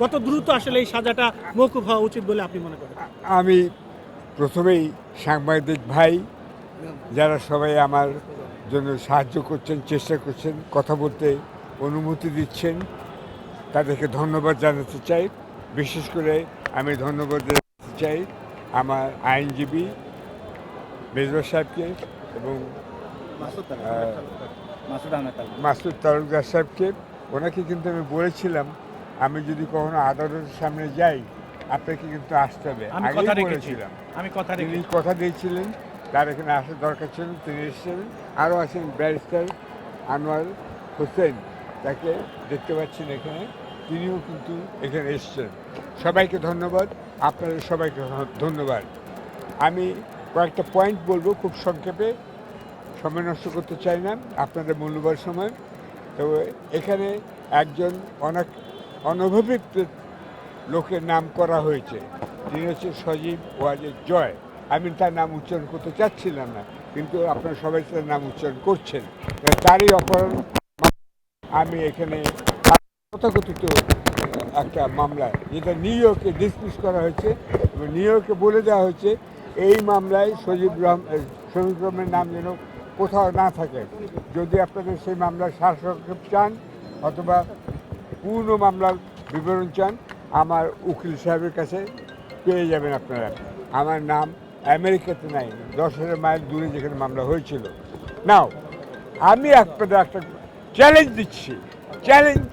কত দ্রুত আসলে এই সাজাটা মৌকুফ হওয়া উচিত বলে আপনি মনে করেন? আমি প্রথমেই সাংবাদিক ভাই যারা সবাই আমার জন্য সাহায্য করছেন চেষ্টা করছেন কথা বলতে অনুমতি দিচ্ছেন তাদেরকে ধন্যবাদ জানাতে চাই। বিশেষ করে আমি ধন্যবাদ জানাতে চাই আমার আইনজীবী মেজর সাহেবকে এবং মাসুদ তালুকদার সাহেবকে। ওনাকে কিন্তু আমি বলেছিলাম আমি যদি কখনো আদালতের সামনে যাই আপনাকে কিন্তু আসতে হবে। আমি কথা রেখেছি। বলেছিলাম। আমি কথা তিনি কথা দিয়েছিলেন তার এখানে আসার দরকার ছিল তিনি এসেছেন। আরও আছেন ব্যারিস্টার আনোয়ার হোসেন তাকে দেখতে পাচ্ছেন এখানে। তিনিও কিন্তু এখানে এসেছেন। সবাইকে ধন্যবাদ। আপনাদের সবাইকে ধন্যবাদ। আমি কয়েকটা পয়েন্ট বলব খুব সংক্ষেপে। সময় নষ্ট করতে চাই না। আপনাদের মূল্যবান সময়। তো এখানে একজন অনেক অনভিজ্ঞ লোকের নাম করা হয়েছে। তিনি হচ্ছে সজীব ওয়াজের জয়। আমি তার নাম উচ্চারণ করতে চাচ্ছিলাম না, কিন্তু আপনারা সবাই তার নাম উচ্চারণ করছেন। তারই অপহরণ আমি এখানে তথাকথিত একটা মামলা যেটা নিউ ইয়র্কে ডিসমিস করা হয়েছে। এবং নিউ ইয়র্কে বলে দেওয়া হয়েছে, এই মামলায় সজীব রহম শফিক রহমের নাম যেন কোথাও না থাকে। যদি আপনাদের সেই মামলার সারসংক্ষেপ চান, অথবা পূর্ণ মামলার বিবরণ চান, আমার উকিল সাহেবের কাছে পেয়ে যাবেন আপনারা। আমার নাম আমেরিকাতে নাই, দশ হাজার মাইল দূরে যেখানে মামলা হয়েছিল। নাও, আমি আপনাদের একটা চ্যালেঞ্জ দিচ্ছি। চ্যালেঞ্জ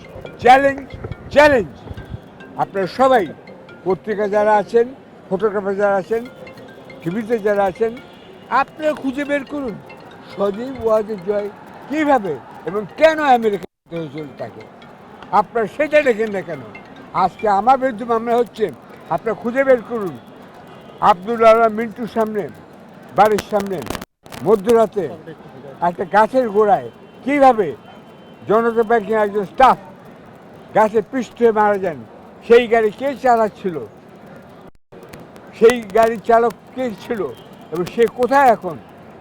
চ্যালেঞ্জ চ্যালেঞ্জ আপনারা সবাই, পত্রিকা যারা আছেন ফটোগ্রাফার যারা আছেন টিভিতে যারা আছেন, আপনারা খুঁজে বের করুন। সজীব ওয়াজের জয় কীভাবে এবং কেন আমেরিকা যেতে হয়েছিল তাকে? আপনারা সেটা দেখেন না কেন? আজকে আমার বিরুদ্ধে মামলা হচ্ছে, আপনারা খুঁজে বের করুন। আব্দুল আল্লাহ মিন্টুর সামনে, বাড়ির সামনে, মধ্যরাতে, একটা গাছের গোড়ায়। কীভাবে জনতা ব্যাংকের একজন স্টাফ গাছে পৃষ্ঠ হয়ে মারা যান? সেই গাড়ি কে চালাচ্ছিল? সেই গাড়ির চালক কে ছিল? এবং সে কোথায় এখন?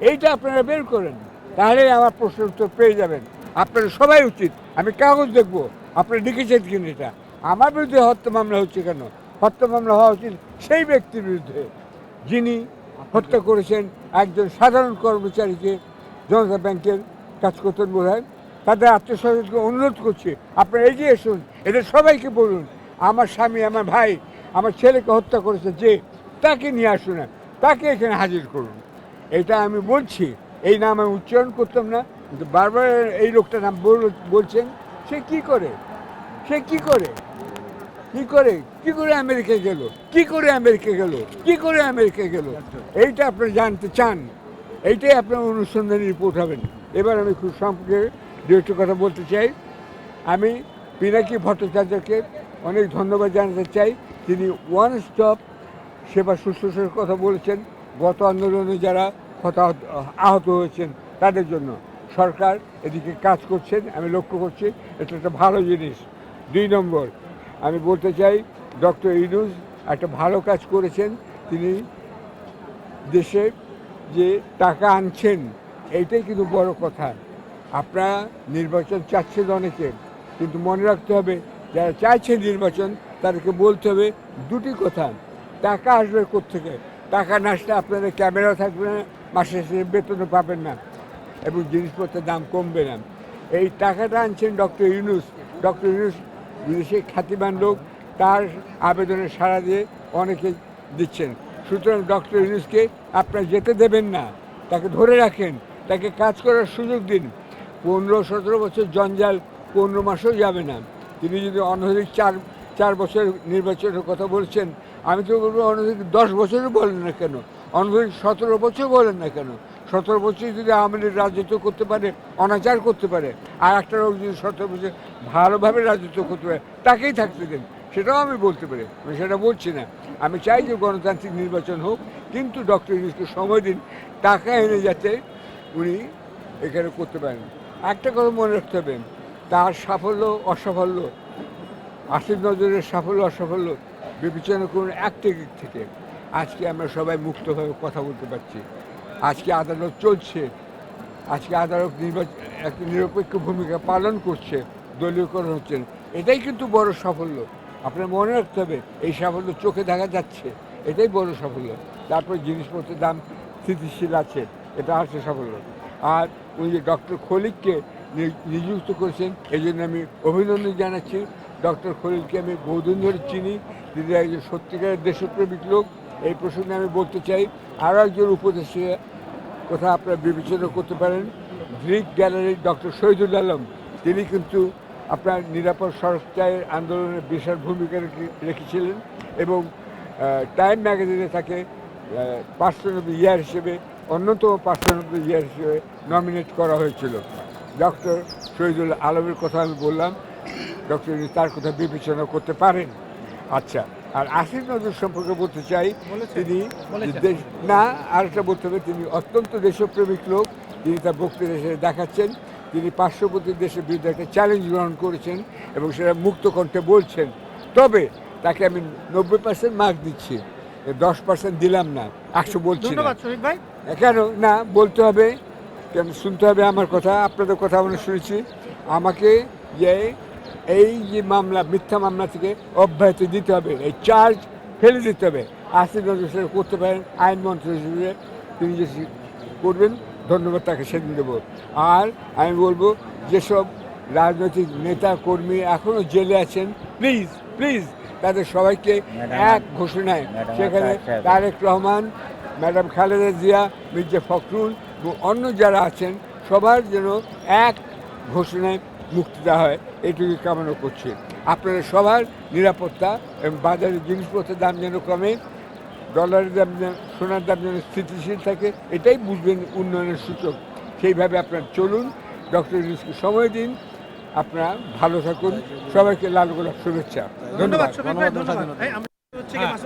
এইটা আপনারা বের করেন। তাহলে আমার প্রশ্নের উত্তর পেয়ে যাবেন। আপনারা সবাই উচিত। আমি কাগজ দেখব। আপনারা লিখেছেন কিনা এটা? আমার বিরুদ্ধে হত্যা মামলা হচ্ছে কেন? হত্যা মামলা হওয়া উচিত সেই ব্যক্তির বিরুদ্ধে। যিনি হত্যা করেছেন একজন সাধারণ কর্মচারীকে জনতা ব্যাংকের কাজ করতেন বোধ হয় তাদের আত্মীয়স্বজনকে অনুরোধ করছি আপনারা এগিয়ে এসুন এদের সবাইকে বলুন। আমার স্বামী, আমার ভাই, আমার ছেলেকে হত্যা করেছে যে, তাকে নিয়ে আসুন, তাকে এখানে হাজির করুন। এটা আমি বলছি, এই নাম আমি উচ্চারণ করতাম না, কিন্তু বারবার এই লোকটা নাম বলছেন। সে কি করে? সে কি করে? কি করে? কি করে আমেরিকা গেল? কি করে আমেরিকা গেল? কি করে আমেরিকা গেল? এইটা আপনি জানতে চান। এইটাই আপনার অনুসন্ধানী রিপোর্ট হবেন। এবার আমি খুব সম্পর্কে দু একটু কথা বলতে চাই। আমি পিনাকি ভট্টাচার্যকে অনেক ধন্যবাদ জানাতে চাই। তিনি ওয়ান স্টপ সেবা শুশ্রূষার কথা বলেছেন। গত আন্দোলনে যারা হতাহত, আহত হয়েছেন, তাদের জন্য। সরকার এদিকে কাজ করছেন, আমি লক্ষ্য করছি, এটা একটা ভালো জিনিস। দুই নম্বর, আমি বলতে চাই, ডক্টর ইনুজ একটা ভালো কাজ করেছেন, তিনি দেশে যে টাকা আনছেন, এইটাই কিন্তু বড় কথা। আপনারা নির্বাচন চাচ্ছেন অনেকে, কিন্তু মনে রাখতে হবে, যারা চাইছে নির্বাচন, তাদেরকে বলতে হবে দুটি কথা, টাকা আসবে কোথেকে টাকা না আসলে আপনাদের ক্যামেরা থাকবে না, মাসে শেষে বেতনও পাবেন না। এবং জিনিসপত্রের দাম কমবে না। এই টাকাটা আনছেন ডক্টর ইউনুস। ডক্টর ইউনুস বিদেশে খ্যাতিমান লোক, তার আবেদনে সাড়া দিয়ে অনেকে দিচ্ছেন। সুতরাং ডক্টর ইউনুসকে আপনারা যেতে দেবেন না, তাকে ধরে রাখেন, তাকে কাজ করার সুযোগ দিন। পনেরো, সতেরো বছর জঞ্জাল, পনেরো মাসেও যাবে না। তিনি যদি অনধিক চার চার বছর নির্বাচনের কথা বলছেন, আমি তো বলব অনধিক দশ বছরও বলেন না কেন? অনধিক সতেরো বছর বলেন না কেন? সতেরো বছর যদি আওয়ামী লীগ রাজত্ব করতে পারে, অনাচার করতে পারে, আর একটা লোক যদি সতেরো বছর ভালোভাবে রাজত্ব করতে পারে, তাকেই থাকতে দেন। সেটাও আমি বলতে পারি, আমি সেটা বলছি না। আমি চাই যে গণতান্ত্রিক নির্বাচন হোক, কিন্তু ডক্টর ইউনুসকে সময় দিন, টাকা এনে যাতে উনি এখানে করতে পারেন। একটা কথা মনে রাখতে হবে, তার সাফল্য, অসাফল্য, আসিফ নজরের সাফল্য, অসাফল্য বিবেচনা করুন একটা দিক থেকে। আজকে আমরা সবাই মুক্তভাবে কথা বলতে পারছি। আজকে আদালত চলছে। আজকে আদালত নির্বাচন একটা নিরপেক্ষ ভূমিকা পালন করছে, দলীয়করণ হচ্ছেন। এটাই কিন্তু বড় সাফল্য। আপনার মনে রাখতে হবে, এই সাফল্য চোখে দেখা যাচ্ছে। এটাই বড় সাফল্য। তারপর জিনিসপত্রের দাম স্থিতিশীল আছে, এটা হচ্ছে সাফল্য। আর উনি যে ডক্টর খলিককে নিযুক্ত করেছেন এই জন্য আমি অভিনন্দন জানাচ্ছি। ডক্টর খলিলকে আমি বহুদিন ধরে চিনি, তিনি একজন সত্যিকারের দেশপ্রেমিক লোক। এই প্রসঙ্গে আমি বলতে চাই, আরও একজন উপদেশে কথা আপনারা বিবেচনা করতে পারেন। গ্রিক গ্যালারির ডক্টর শহীদুল আলম, তিনি কিন্তু আপনার নিরাপদ সড়কচায়ের আন্দোলনে বিশাল ভূমিকা রেখেছিলেন এবং টাইম ম্যাগাজিনে তাকে পার্সন অফ দ্য ইয়ার হিসেবে, অন্যতম পার্সন অফ দ্য ইয়ার হিসেবে নমিনেট করা হয়েছিল। ডক্টর শহীদুল আলমের কথা আমি বললাম, ডক্টর তার কথা বিবেচনা করতে পারেন। আচ্ছা আর আসিফ নজরুল সম্পর্কে বলতে চাই তিনি? দেশ- না আরেকটা বলতে হবে তিনি অত্যন্ত দেশপ্রেমিক লোক তিনি তার বক্তৃতা হিসেবে দেখাচ্ছেন তিনি পার্শ্ববর্তী দেশের বিরুদ্ধে একটা চ্যালেঞ্জ গ্রহণ করেছেন এবং সেটা মুক্ত কণ্ঠে বলছেন। তবে তাকে আমি নব্বই পার্সেন্ট মার্ক দিচ্ছি দশ পার্সেন্ট দিলাম না একশো বলছি কেন? না বলতে হবে কেন? শুনতে হবে আমার কথা আপনাদের কথা আমরা শুনেছি। আমাকে যে এই যে মামলা মিথ্যা মামলা থেকে অব্যাহতি দিতে হবে এই চার্জ ফেলে দিতে হবে। আসিফ নজরুল করতে পারেন আইনমন্ত্রী হিসেবে তিনি যে করবেন ধন্যবাদ তাকে সেদিন দেবো। আর আমি বলব যেসব রাজনৈতিক নেতা কর্মী এখনও জেলে আছেন প্লিজ প্লিজ তাদের সবাইকে এক ঘোষণায়। সেখানে তারেক রহমান ম্যাডাম খালেদা জিয়া মির্জা ফখরুল এবং অন্য যারা আছেন সবার যেন এক ঘোষণায় মুক্তি দেওয়া হয়। এটুকু কামনা করছি। আপনারা সবার নিরাপত্তা এবং বাজারে জিনিসপত্রের দাম যেন কমে ডলারের দাম যেন সোনার দাম যেন স্থিতিশীল থাকে এটাই বুঝবেন উন্নয়নের সূচক। সেইভাবে আপনার চলুন ডক্টর ইউনুসকে সময় দিন আপনারা ভালো থাকুন সবাইকে লাল গোলাপ শুভেচ্ছা। ধন্যবাদ।